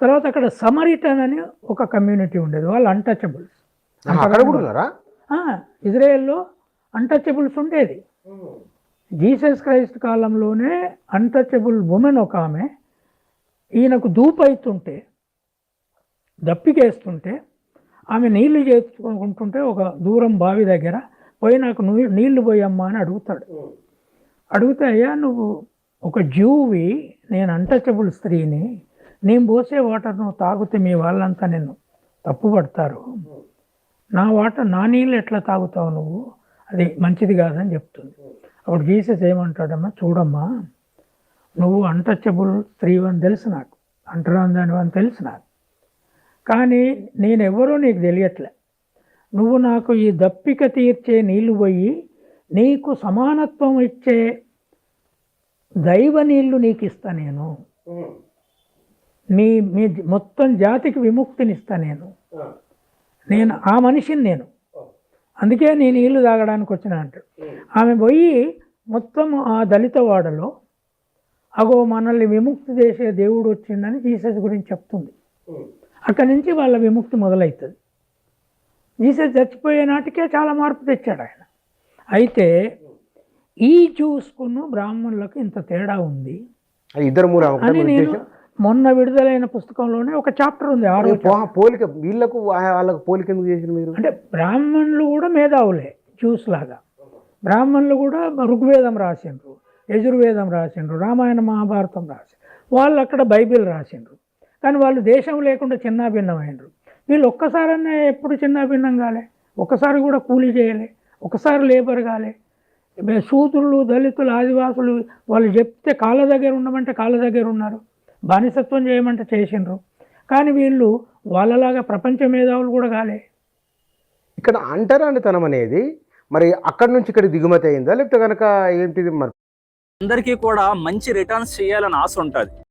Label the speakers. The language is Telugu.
Speaker 1: తర్వాత అక్కడ సమరిటన్ అని ఒక కమ్యూనిటీ ఉండేది. వాళ్ళు అన్టచబుల్స్ ఇజ్రాయెల్లో అన్టచబుల్స్ ఉండేది. జీసస్ క్రైస్ట్ కాలంలోనే అన్టచబుల్ ఉమెన్ ఒక ఆమె ఈయనకు దూపు అవుతుంటే దప్పికేస్తుంటే ఆమె నీళ్ళు చేసుకుంటుంటే ఒక దూరం బావి దగ్గర పోయి నాకు నీళ్ళు పోయమ్మా అని అడుగుతాడు. అడిగితే అయ్యా నువ్వు ఒక జూవి నేను అన్టచబుల్ స్త్రీని నేను పోసే వాటర్ నువ్వు తాగితే మీ వాళ్ళంతా నిన్ను తప్పుపడతారు నా వాటర్ నా నీళ్ళు ఎట్లా తాగుతావు నువ్వు? అది మంచిది కాదని చెప్తుంది. అప్పుడు జీసస్ ఏమంటాడమ్మా చూడమ్మా నువ్వు అన్టచబుల్ స్త్రీ అని తెలుసు నాకు. అంటరాందని అని తెలుసు నాకు. కానీ నేను ఎవరో నీకు తెలియట్లే. నువ్వు నాకు ఈ దప్పిక తీర్చే నీళ్ళు పోయి నీకు సమానత్వం ఇచ్చే దైవ నీళ్ళు నీకు ఇస్తా నేను. నీ మీ మొత్తం జాతికి విముక్తినిస్తా నేను. నేను ఆ మనిషిని నేను. అందుకే నేను నీళ్ళు తాగడానికి వచ్చిన అంటాడు ఆమె పోయి మొత్తం ఆ దళిత వాడలో అగో మనల్ని విముక్తి చేసే దేవుడు వచ్చిందని జీసస్ గురించి చెప్తుంది. అక్కడి నుంచి వాళ్ళ విముక్తి మొదలవుతుంది జీసస్ చచ్చిపోయే నాటికే చాలా మార్పు తెచ్చాడు ఆయన. అయితే ఈ చూసుకున్న బ్రాహ్మణులకు ఇంత తేడా ఉంది.
Speaker 2: ఇద్దరు మూడు
Speaker 1: అని
Speaker 2: మీ
Speaker 1: నేను? మొన్న విడుదలైన పుస్తకంలోనే ఒక చాప్టర్ ఉంది ఆరో
Speaker 2: పోలిక వీళ్ళకు వాళ్ళకు పోలిక ఎందుకు చేసిన మీరు?
Speaker 1: అంటే బ్రాహ్మణులు కూడా మేధావులే జ్యూస్ లాగా. బ్రాహ్మణులు కూడా ఋగ్వేదం రాసిండ్రు యజుర్వేదం రాసిండ్రు రామాయణ మహాభారతం రాసిండ్రు వాళ్ళు అక్కడ బైబిల్ రాసిండ్రు. కానీ వాళ్ళు దేశం లేకుండా చిన్నాభిన్నమైనరు వీళ్ళు ఒక్కసారన్నా ఎప్పుడు చిన్నాభిన్నం కాలే ఒక్కసారి కూడా కూలీ చేయలే ఒకసారి లేబర్ కాలే. శూద్రులు దళితులు ఆదివాసులు వాళ్ళు చెప్తే కాళ్ళ దగ్గర ఉండమంటే కాళ్ళ దగ్గర ఉన్నారు. బానిసత్వం చేయమంటే చేసిండ్రు. కానీ వీళ్ళు వాళ్ళలాగా ప్రపంచ మేధావులు కూడా కాలే.
Speaker 2: ఇక్కడ అంటరానితనం అనేది మరి అక్కడ నుంచి ఇక్కడ దిగుమతి అయిందా? లేకపోతే కనుక ఏంటిది మరి?
Speaker 3: అందరికీ కూడా మంచి రిటర్న్స్ చేయాలని ఆశ ఉంటుంది.